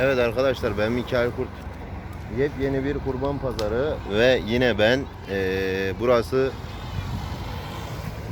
Evet arkadaşlar ben Mikail Kurt. Yepyeni bir kurban pazarı ve yine ben eee, burası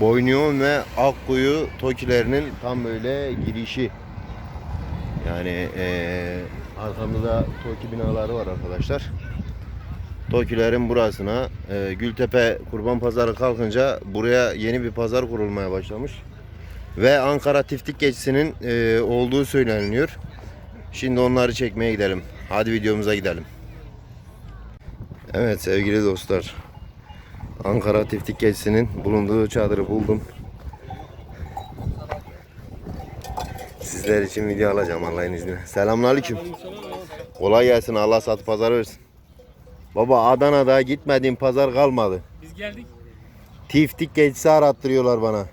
Boynyon ve Akkuyu Tokilerinin tam böyle girişi. Yani eee arkamda Toki binaları var arkadaşlar. Tokilerin burasına eee, Gültepe Kurban Pazarı kalkınca buraya yeni bir pazar kurulmaya başlamış. Ve Ankara Tiftik Geçisi'nin eee, olduğu söyleniyor. Şimdi onları çekmeye gidelim. Hadi videomuza gidelim. Evet sevgili dostlar. Ankara Tiftik Geçisi'nin bulunduğu çadırı buldum. Sizler için video alacağım Allah'ın izniyle. Selamünaleyküm. Kolay gelsin. Allah satı pazar versin. Baba Adana'da gitmediğim pazar kalmadı. Biz geldik. Tiftik Geçisi arattırıyorlar bana.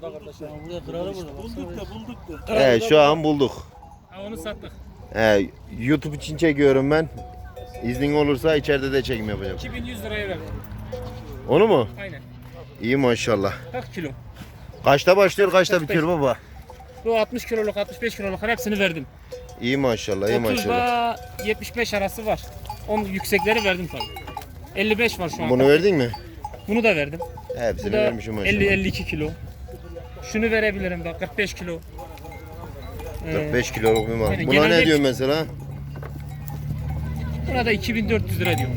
Burada kralı burada. Bulduk da bulduk da. Evet şu an bulduk. Onu sattık. Ee, YouTube için çekiyorum ben. İznin olursa içeride de çekim yapacağım. 2100 liraya verdim. Onu mu? Aynen. İyi maşallah. 40 kilo. Kaçta başlıyor kaçta 45. bitiyor baba? Bu 60 kiloluk 65 kiloluk hepsini verdim. İyi maşallah iyi 30 maşallah. ile 75 arası var. Onun yüksekleri verdim tabii. 55 var şu an. Bunu verdin mi? Bunu da verdim. Bu Hepsini da vermişim maşallah. 50-52 kilo. Şunu verebilirim bak 45 kilo. Ee, 45 kiloluk bir mal. Yani Buna genelde- ne diyor mesela? Buna da 2400 lira diyorum.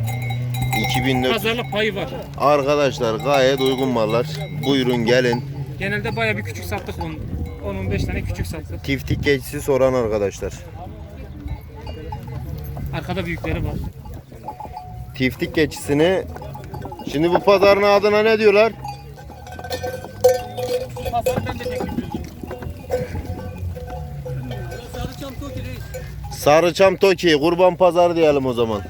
2004. Pazarlık payı var. Arkadaşlar gayet uygun mallar. Buyurun gelin. Genelde baya bir küçük sattık onu. 10-15 tane küçük sattık. Tiftik geçisi soran arkadaşlar. Arkada büyükleri var. Tiftik geçisini Şimdi bu pazarın adına ne diyorlar? Sarıçam Toki kurban pazarı diyelim o zaman.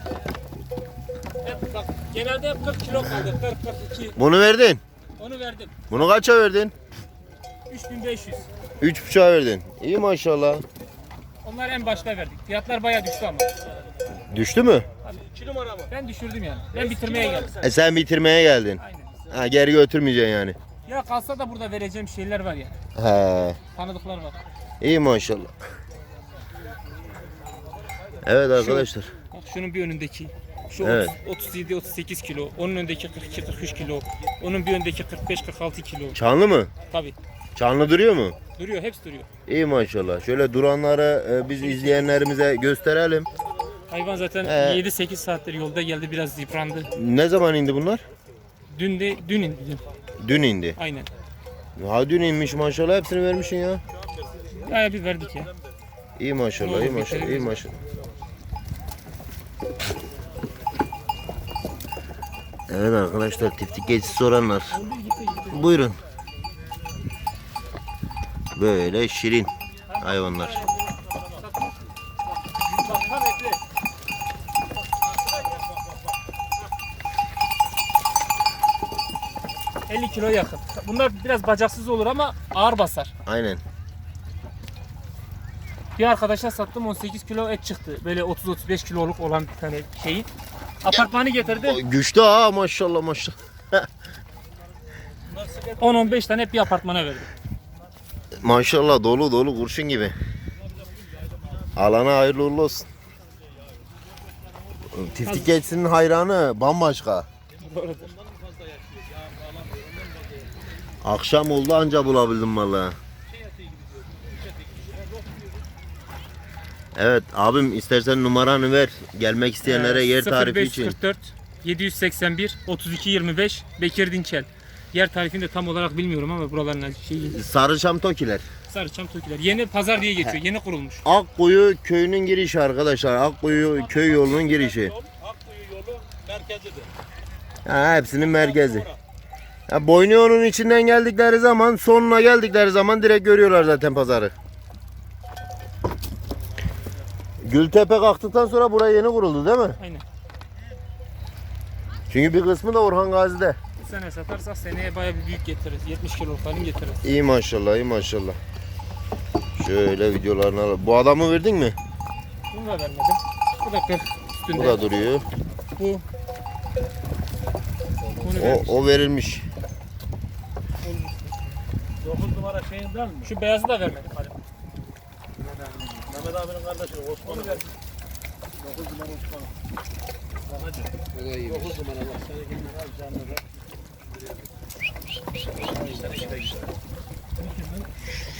Hep bak genelde hep 40 kilo kaldı. 40 42. Bunu verdin. Onu verdim. Bunu kaça verdin? 3500. 3.5'a verdin. İyi maşallah. Onlar en başta verdik. Fiyatlar bayağı düştü ama. Düştü mü? 2 numara mı? Ben düşürdüm yani. Ben bitirmeye geldim. E sen bitirmeye geldin. Aynen. Ha geri götürmeyeceksin yani. Ya kalsa da burada vereceğim şeyler var ya. He. Tanıdıklar var. İyi maşallah. Evet arkadaşlar. Bak şunun bir önündeki. Şu Evet. 37 38 kilo. Onun önündeki 42 43 kilo. Onun bir önündeki 45 46 kilo. Çanlı mı? Tabi. Çanlı duruyor mu? Duruyor, hepsi duruyor. İyi maşallah. Şöyle duranları e, biz izleyenlerimize gösterelim. Hayvan zaten Ee, 7-8 saattir yolda geldi biraz yıprandı. Ne zaman indi bunlar? Dün de dün indi. Dün. İndi. Aynen. Ha dün inmiş maşallah hepsini vermişsin ya. Bayağı bir verdik ya. İyi maşallah, iyi maşallah, iyi maşallah. Evet arkadaşlar tiftik geçisi soranlar. Buyurun. Böyle şirin hayvanlar. Cık, 50 kilo yakın. Bunlar biraz bacaksız olur ama ağır basar. Aynen. Bir arkadaşa sattım 18 kilo et çıktı. Böyle 30-35 kiloluk olan bir tane şeyi. Apartmanı getirdi. Güçlü ha maşallah maşallah. 10-15 tane hep bir apartmana verdim. Maşallah dolu dolu kurşun gibi. Alana hayırlı uğurlu olsun. Tiftik geçisinin hayranı bambaşka. Akşam oldu anca bulabildim vallahi. Evet abim istersen numaranı ver. Gelmek isteyenlere yer tarifi için. 0544 781 32 25 Bekir Dinçel. Yer tarifini de tam olarak bilmiyorum ama buraların şeyi Sarıçam Tokiler. Sarıçam Tokiler. Yeni pazar diye geçiyor. Yeni kurulmuş. Akkuyu köyünün girişi arkadaşlar. Akkuyu köy yolunun girişi. Akkuyu yolu merkezidir. Ha, hepsinin merkezi. Ha, Boynion'un içinden geldikleri zaman sonuna geldikleri zaman direkt görüyorlar zaten pazarı. Gültepe kalktıktan sonra buraya yeni kuruldu değil mi? Aynen. Çünkü bir kısmı da Orhan Gazi'de. Bu sene satarsak seneye bayağı bir büyük getiririz. 70 kilo falan getiririz. İyi maşallah, iyi maşallah. Şöyle videolarını al. Bu adamı verdin mi? Bunu da vermedim. Bu da 40 üstünde. Bu da duruyor. Bu. Bunu O, vermiş. o verilmiş. 9 numara şeyinden mi? Şu beyazı da vermedim. Hadi. Abinin kardeşi Osman'ı ver. 9 numara Osman. Hacı. 9 numara bak. Seni kendine al canlı ver.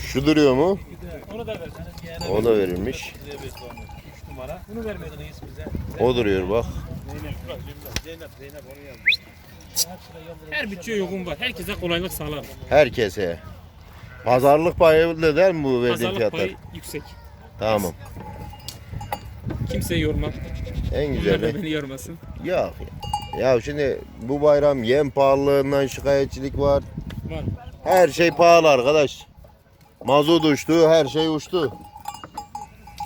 Şu duruyor mu? Onu da ver. O da verilmiş. 3 numara. Bunu ismi bize. O duruyor bak. Zeynep. Bak Zeynep. Zeynep. Zeynep onu yazdı. Her bütçeye uygun var. Herkese kolaylık sağlar. Herkese. Pazarlık payı da değil mi bu verdiğin Pazarlık fiyatlar? payı yüksek. Tamam. Kimseyi yormam. En güzeli. da beni yormasın. Yok. Ya şimdi bu bayram yem pahalılığından şikayetçilik var. Var. Her şey pahalı arkadaş. Mazot uçtu, her şey uçtu.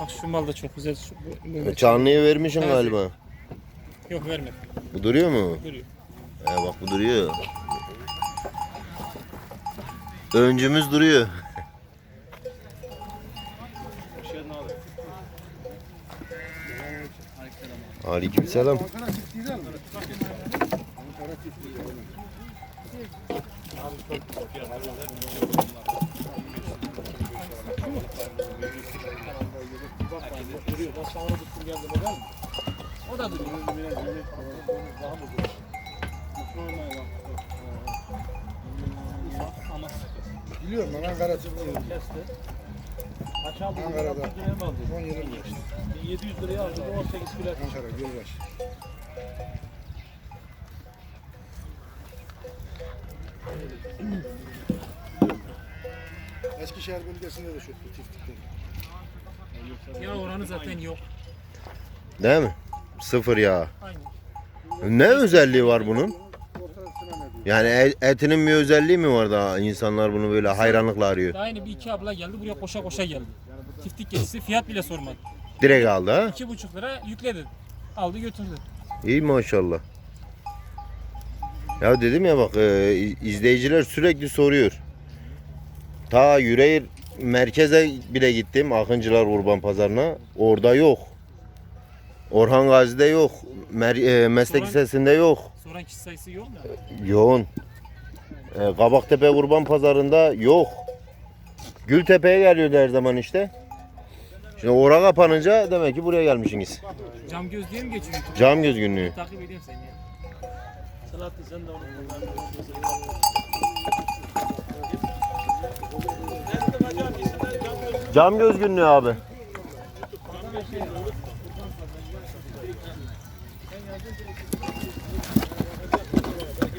Bak şu mal da çok güzel. Şu, bu- bu- Çanlı'yı vermişsin Taze. galiba. Yok verme. Bu duruyor mu? Duruyor. He bak bu duruyor. Öncümüz duruyor. Tuttum geldim o da Biliyorum ben Ankara çıkıyorum. kesti. Kaç aldı? Ankara'da. 16 liraya mı aldı? 10 yılım geçti. 700 liraya aldı. 18 kilo. Ankara Gölbaş. Eskişehir bölgesinde de şu çiftlikler. Ya oranı zaten yok. Değil mi? Sıfır yağ. Aynen. Ne özelliği var bunun? Yani e- etinin bir özelliği mi var da insanlar bunu böyle hayranlıkla arıyor? Daha yeni bir iki abla geldi buraya koşa koşa geldi. Tiftik geçisi fiyat bile sormadı. Direkt aldı ha? İki buçuk lira yükledi. Aldı götürdü. İyi maşallah. Ya dedim ya bak e, izleyiciler sürekli soruyor. Ta Yüreğir merkeze bile gittim Akıncılar Kurban Pazarına. Orada yok. Orhan Gazi'de yok. Mer- e, meslek Soran- lisesinde yok. Soran kişi sayısı yok mu? Yoğun. E, Kabaktepe Kurban Pazarında yok. Gültepe'ye geliyordu her zaman işte. Şimdi ora kapanınca demek ki buraya gelmişsiniz. Cam göz diye mi geçiyor? Cam göz günlüğü. Takip ediyorum seni ya. Selahattin sen de onu Cam göz günlüğü abi.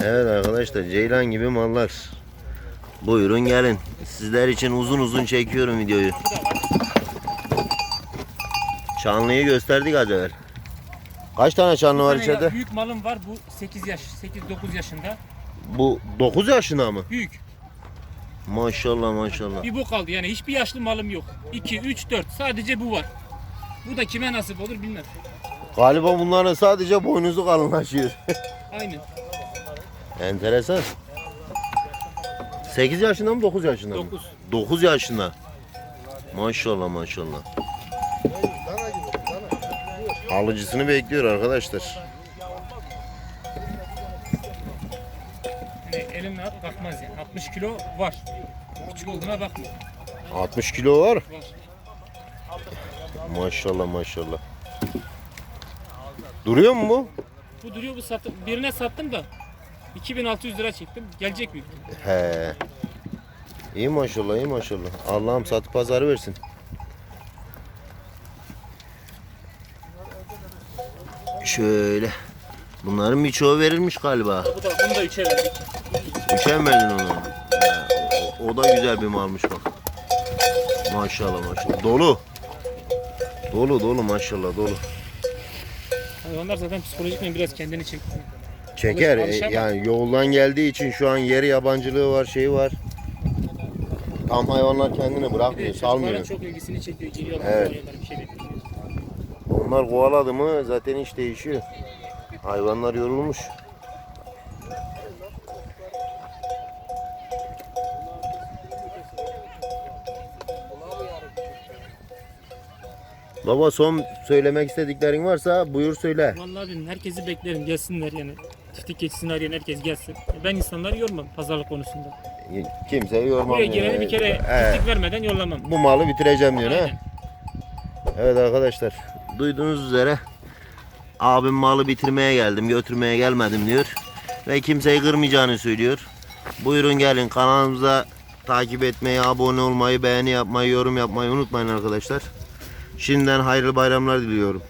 Evet arkadaşlar ceylan gibi mallar. Buyurun gelin. Sizler için uzun uzun çekiyorum videoyu. Çanlıyı gösterdik az evvel. Kaç tane çanlı var tane ya içeride? Büyük malım var bu 8 yaş, 8-9 yaşında. Bu 9 yaşında mı? Büyük. Maşallah maşallah. Bir bu kaldı yani hiçbir yaşlı malım yok. 2, 3, 4 sadece bu var. Bu da kime nasip olur bilmem. Galiba bunların sadece boynuzu kalınlaşıyor. Aynen. Enteresan. 8 yaşında mı 9 yaşında mı? 9. 9 yaşında. Maşallah maşallah. Alıcısını bekliyor arkadaşlar. Yani elimle at bakmaz yani. 60 kilo var. Küçük olduğuna bakma. 60 kilo var. Var. Maşallah maşallah. Duruyor mu bu? Bu duruyor bu sattım. Birine sattım da 2600 lira çektim. Gelecek büyük. He. İyi maşallah iyi maşallah. Allah'ım satı pazarı versin. Şöyle. Bunların birçoğu verilmiş galiba. Bu da bunu da 3'e verdik. Üçe mi verdin onu? He, o, o da güzel bir malmış bak. Maşallah maşallah. Dolu. Dolu dolu maşallah dolu. Hayvanlar zaten psikolojikmen biraz kendini çekti. Çeker. Alış- e, yani yoldan geldiği için şu an yeri yabancılığı var, şeyi var. Tam hayvanlar kendini bırakmıyor, salmıyor. çok ilgisini çekiyor. Geliyorlar, Evet. bir şey bekliyor. Onlar kovaladı mı zaten iş değişiyor. Hayvanlar yorulmuş. Baba son söylemek istediklerin varsa buyur söyle. Vallahi bilmiyorum, herkesi beklerim gelsinler yani. Tiftik geçsin arayan herkes gelsin. Ben insanları yormam pazarlık konusunda. Kimseyi yormam. Buraya gireni bir kere Evet. tiftik vermeden yollamam. Bu malı bitireceğim diyor ha. Aynen. Evet arkadaşlar duyduğunuz üzere abim malı bitirmeye geldim götürmeye gelmedim diyor. Ve kimseyi kırmayacağını söylüyor. Buyurun gelin kanalımıza takip etmeyi, abone olmayı, beğeni yapmayı, yorum yapmayı unutmayın arkadaşlar. Şimdiden hayırlı bayramlar diliyorum.